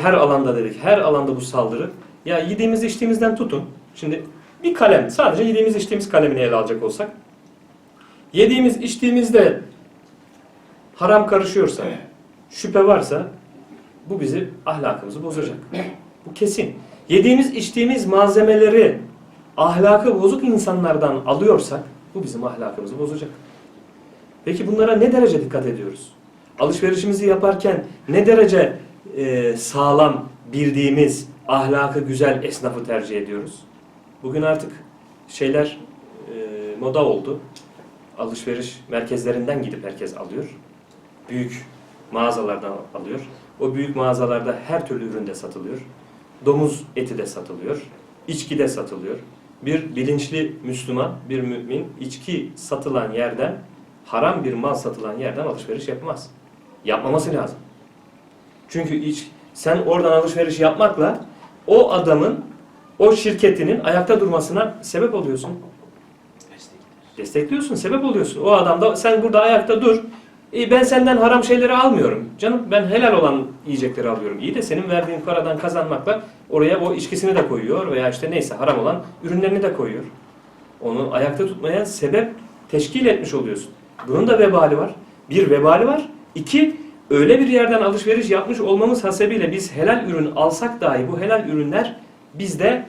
Her alanda dedik, her alanda bu saldırı. Ya yediğimiz içtiğimizden tutun. Şimdi bir kalem, sadece yediğimiz içtiğimiz kalemini ele alacak olsak. Yediğimiz içtiğimizde haram karışıyorsa, şüphe varsa bu bizi ahlakımızı bozacak. Bu kesin. Yediğimiz içtiğimiz malzemeleri ahlakı bozuk insanlardan alıyorsak bu bizim ahlakımızı bozacak. Peki bunlara ne derece dikkat ediyoruz? Alışverişimizi yaparken ne derece e, sağlam bildiğimiz ahlakı güzel esnafı tercih ediyoruz? Bugün artık şeyler e, moda oldu. Alışveriş merkezlerinden gidip herkes alıyor. Büyük mağazalardan alıyor. O büyük mağazalarda her türlü ürün de satılıyor. Domuz eti de satılıyor. İçki de satılıyor. Bir bilinçli Müslüman, bir mümin içki satılan yerden, haram bir mal satılan yerden alışveriş yapmaz. Yapmaması lazım. Çünkü iç, sen oradan alışveriş yapmakla o adamın, o şirketinin ayakta durmasına sebep oluyorsun. Destekliyorsun, sebep oluyorsun. O adam da sen burada ayakta dur. E, ben senden haram şeyleri almıyorum. Canım ben helal olan yiyecekleri alıyorum. İyi de senin verdiğin paradan kazanmakla oraya o içkisini de koyuyor veya işte neyse haram olan ürünlerini de koyuyor. Onu ayakta tutmaya sebep teşkil etmiş oluyorsun. Bunun da vebali var. Bir vebali var. İki, öyle bir yerden alışveriş yapmış olmamız hasebiyle biz helal ürün alsak dahi bu helal ürünler bizde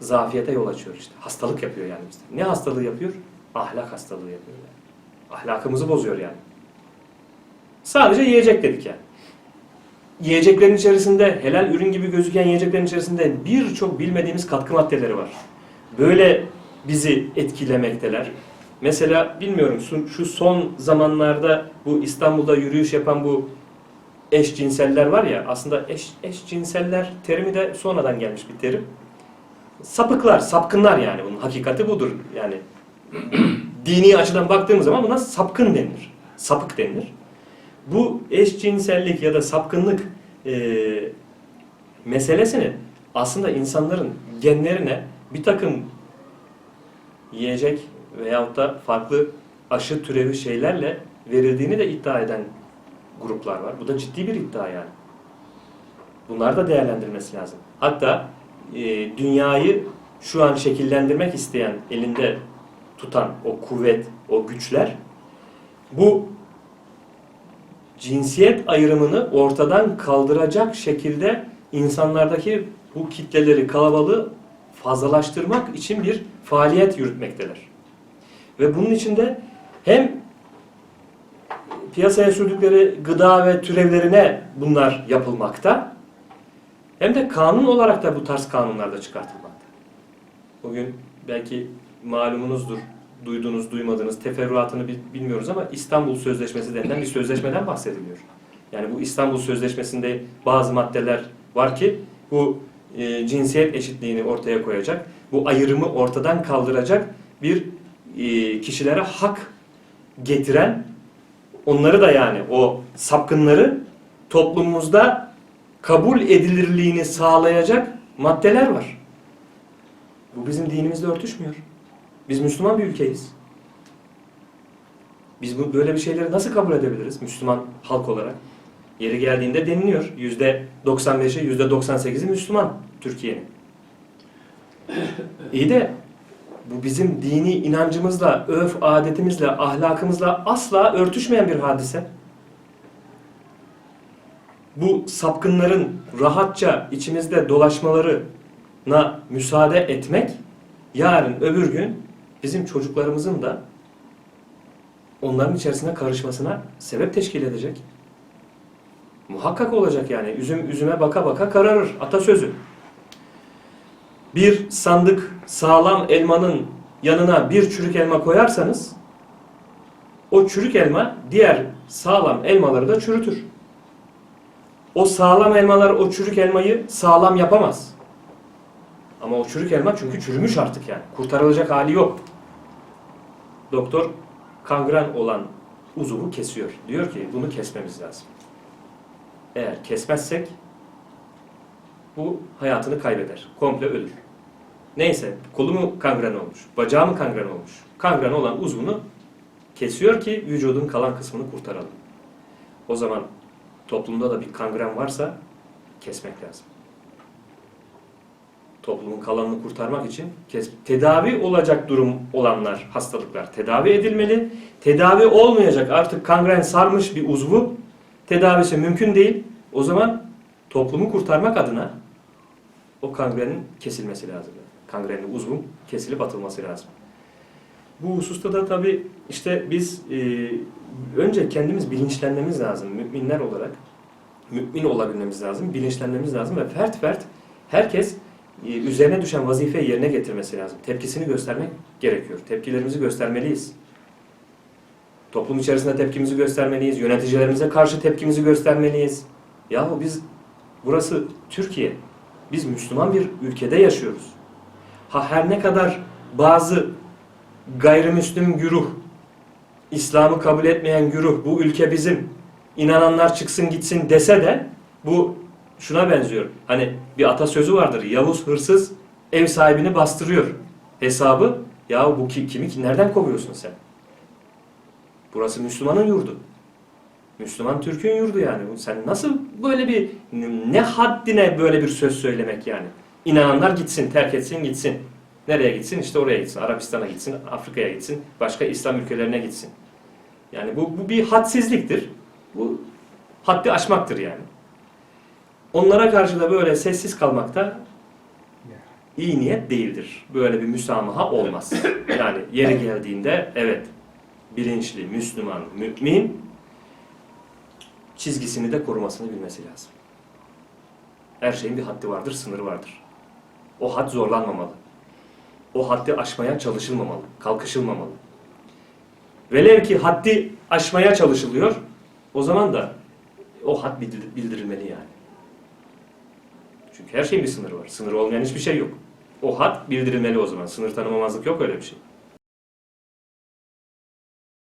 zafiyete yol açıyor işte. Hastalık yapıyor yani bizde. Ne hastalığı yapıyor? Ahlak hastalığı yapıyor yani. Ahlakımızı bozuyor yani. Sadece yiyecek dedik yani. Yiyeceklerin içerisinde, helal ürün gibi gözüken yiyeceklerin içerisinde birçok bilmediğimiz katkı maddeleri var. Böyle bizi etkilemekteler. Mesela bilmiyorum şu- son zamanlarda bu İstanbul'da yürüyüş yapan bu eşcinseller var ya aslında eş, eşcinseller terimi de sonradan gelmiş bir terim. Sapıklar, sapkınlar yani bunun hakikati budur. Yani dini açıdan baktığımız zaman buna sapkın denilir. Sapık denilir. Bu eşcinsellik ya da sapkınlık e, meselesini aslında insanların genlerine bir takım yiyecek veyahut da farklı aşı türevi şeylerle verildiğini de iddia eden gruplar var. Bu da ciddi bir iddia yani. Bunlar da değerlendirmesi lazım. Hatta e, dünyayı şu an şekillendirmek isteyen, elinde tutan o kuvvet, o güçler bu cinsiyet ayrımını ortadan kaldıracak şekilde insanlardaki bu kitleleri, kalabalığı fazlalaştırmak için bir faaliyet yürütmekteler. Ve bunun içinde hem piyasaya sürdükleri gıda ve türevlerine bunlar yapılmakta hem de kanun olarak da bu tarz kanunlar da çıkartılmakta. Bugün belki malumunuzdur, duyduğunuz, duymadığınız teferruatını bi- bilmiyoruz ama İstanbul Sözleşmesi denilen bir sözleşmeden bahsediliyor. Yani bu İstanbul Sözleşmesi'nde bazı maddeler var ki bu e, cinsiyet eşitliğini ortaya koyacak, bu ayrımı ortadan kaldıracak bir kişilere hak getiren, onları da yani o sapkınları toplumumuzda kabul edilirliğini sağlayacak maddeler var. Bu bizim dinimizle örtüşmüyor. Biz Müslüman bir ülkeyiz. Biz bu böyle bir şeyleri nasıl kabul edebiliriz Müslüman halk olarak? Yeri geldiğinde deniliyor. Yüzde 95'i, yüzde 98'i Müslüman Türkiye'nin. İyi de bu bizim dini inancımızla, örf adetimizle, ahlakımızla asla örtüşmeyen bir hadise. Bu sapkınların rahatça içimizde dolaşmalarına müsaade etmek yarın öbür gün bizim çocuklarımızın da onların içerisine karışmasına sebep teşkil edecek. Muhakkak olacak yani. Üzüm üzüme baka baka kararır. Atasözü. Bir sandık sağlam elmanın yanına bir çürük elma koyarsanız o çürük elma diğer sağlam elmaları da çürütür. O sağlam elmalar o çürük elmayı sağlam yapamaz. Ama o çürük elma çünkü çürümüş artık yani. Kurtarılacak hali yok. Doktor kangren olan uzuvu kesiyor. Diyor ki bunu kesmemiz lazım. Eğer kesmezsek bu hayatını kaybeder. Komple ölür. Neyse kolu mu kangren olmuş, bacağı mı kangren olmuş. Kangren olan uzvunu kesiyor ki vücudun kalan kısmını kurtaralım. O zaman toplumda da bir kangren varsa kesmek lazım. Toplumun kalanını kurtarmak için kes, tedavi olacak durum olanlar, hastalıklar tedavi edilmeli. Tedavi olmayacak artık kangren sarmış bir uzvu tedavisi mümkün değil. O zaman toplumu kurtarmak adına o kangrenin kesilmesi lazım. Kangrenli uzvun kesilip atılması lazım. Bu hususta da tabii işte biz e, önce kendimiz bilinçlenmemiz lazım müminler olarak. Mümin olabilmemiz lazım, bilinçlenmemiz lazım ve fert fert herkes e, üzerine düşen vazifeyi yerine getirmesi lazım. Tepkisini göstermek gerekiyor. Tepkilerimizi göstermeliyiz. Toplum içerisinde tepkimizi göstermeliyiz. Yöneticilerimize karşı tepkimizi göstermeliyiz. Yahu biz burası Türkiye. Biz Müslüman bir ülkede yaşıyoruz. Ha her ne kadar bazı gayrimüslim güruh, İslam'ı kabul etmeyen güruh, bu ülke bizim, inananlar çıksın gitsin dese de bu şuna benziyor. Hani bir atasözü vardır. Yavuz hırsız ev sahibini bastırıyor. Hesabı ya bu ki, kimi ki nereden kovuyorsun sen? Burası Müslümanın yurdu. Müslüman Türk'ün yurdu yani. Sen nasıl böyle bir ne haddine böyle bir söz söylemek yani? İnananlar gitsin, terk etsin, gitsin. Nereye gitsin? İşte oraya gitsin. Arabistan'a gitsin, Afrika'ya gitsin, başka İslam ülkelerine gitsin. Yani bu, bu bir hadsizliktir. Bu haddi aşmaktır yani. Onlara karşı da böyle sessiz kalmak da iyi niyet değildir. Böyle bir müsamaha olmaz. Yani yeri geldiğinde evet bilinçli, Müslüman, mümin çizgisini de korumasını bilmesi lazım. Her şeyin bir haddi vardır, sınırı vardır. O had zorlanmamalı. O haddi aşmaya çalışılmamalı, kalkışılmamalı. Velev ki haddi aşmaya çalışılıyor, o zaman da o had bildir- bildirilmeli yani. Çünkü her şeyin bir sınırı var. Sınırı olmayan hiçbir şey yok. O had bildirilmeli o zaman. Sınır tanımamazlık yok öyle bir şey.